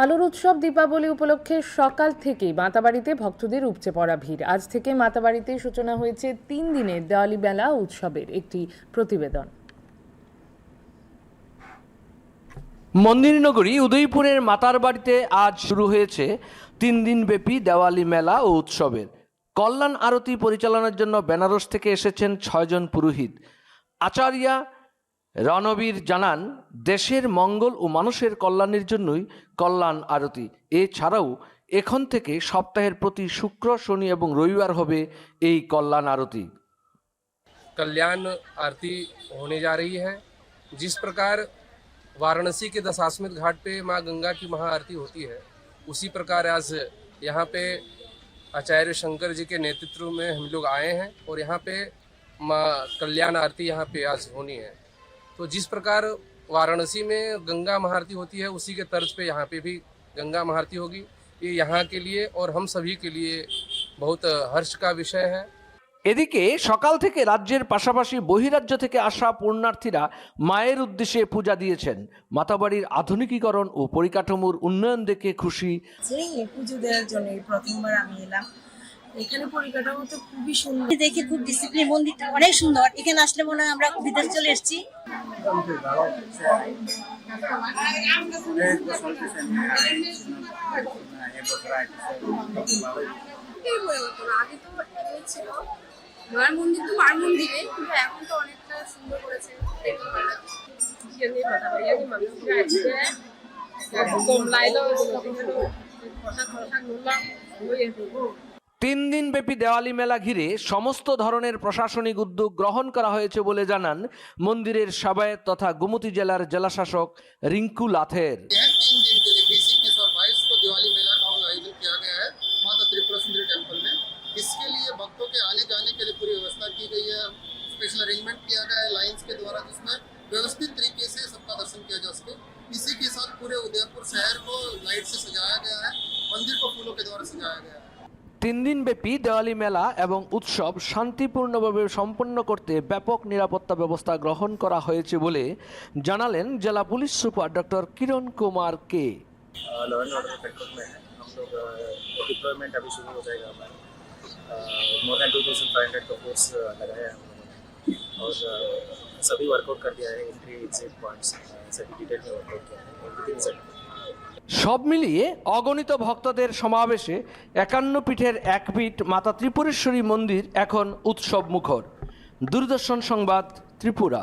আলোর উৎসব দীপাবলি উপলক্ষে সকাল থেকেই মাতাবাড়িতে ভক্তদের উপচে পড়া ভিড়। আজ থেকে মাতাবাড়িতে সূচনা হয়েছে তিন দিনের দেওয়ালি বেলা উৎসবের একটি প্রতিবেদন। মন্দিরনগরী উদয়পুরের মাতার বাড়িতে আজ শুরু হয়েছে তিন দিনব্যাপী দেওয়ালি মেলা ও উৎসবের। কল্যাণ আরতি পরিচালনার জন্য বেনারস থেকে এসেছেন ছয়জন পুরোহিত। আচার্যা রণবীর জানান দেশের মঙ্গল ও মানুষের কল্যাণের জন্যই কল্যাণ আরতি এছাড়াও এখন থেকে সপ্তাহের প্রতি শুক্র শনি এবং রবিবার হবে এই কল্যাণ আরতি कल्याण आरती होने जा रही है जिस प्रकार वाराणसी के दशाश्वमेध घाट पे माँ गंगा की महाआरती होती है उसी प्रकार आज यहाँ पे आचार्य शंकर जी के नेतृत्व में हम लोग आए हैं और यहाँ पे माँ कल्याण आरती यहाँ पे आज होनी है तो जिस प्रकार वाराणसी में गंगा महाआरती होती है उसी के तर्ज पे यहाँ पे भी गंगा महाआरती होगी ये यहाँ के लिए और हम सभी के लिए बहुत हर्ष का विषय है এদিকে সকাল থেকে রাজ্যের পাশাপাশি বহিরাজ্য থেকে আসা পুণ্যার্থীরা মায়ের উদ্দেশ্যে পূজা দিয়েছেন মাতাবাড়ির আধুনিকীকরণ ও পরিকাঠামোর উন্নয়ন দেখে খুশি যে পুজো দেওয়ার জন্য এই প্রথমবার আমি এলাম এখানে পরিকাঠামো তো খুবই সুন্দর। দেখে খুব ডিসিপ্লিন মন্দিরটা অনেক সুন্দর। এখানে আসলে মনে হয় আমরা বিদেশ চলে এসেছি। আগে তো ছিল মার মন্দির তো মার কিন্তু এখন তো অনেকটা সুন্দর করেছে। লাইলো তিন দিনব্যাপী দেওয়ালি মেলা ঘিরে সমস্ত ধরনের প্রশাসনিক উদ্যোগ গ্রহণ করা হয়েছে বলে জানান মন্দিরের সাবায়ত তথা গোমতী জেলার জেলাশাসক রিঙ্কু লাথের है तीन दिन के लिए बीस इक्कीस और बाईस को दिवाली मेला का आयोजन किया गया है माता त्रिपुरा सुंदरी टेम्पल में इसके लिए भक्तों के आने जाने के लिए पूरी व्यवस्था की गई है स्पेशल अरेंजमेंट किया गया है लाइन्स के द्वारा जिसमें व्यवस्थित तरीके से सबका दर्शन किया जा सके इसी के साथ पूरे उदयपुर शहर को लाइट से सजाया गया है मंदिर को फूलों के द्वारा सजाया गया है তিন দিনব্যাপী দেওয়ালি মেলা এবং উৎসব শান্তিপূর্ণভাবে সম্পন্ন করতে ব্যাপক নিরাপত্তা ব্যবস্থা গ্রহণ করা হয়েছে বলে জানালেন জেলা police super doctor Kiran Kumar K law and order control में है हम लोग डिप्लॉयमेंट अभी शुरू हो जाएगा हमारा more than two thousand five hundred का फोर्स लगाया है हम लोगों ने और अ, सभी वर्कआउट कर दिया है एंट्री एग्जिट पॉइंट्स सभी डिटेल में वर्कआउट किया है एवरीथिंग इज সব মিলিয়ে অগণিত ভক্তদের সমাবেশে একান্ন পীঠের এক পীঠ মাতা ত্রিপুরেশ্বরী মন্দির এখন উৎসব মুখর দূরদর্শন সংবাদ ত্রিপুরা।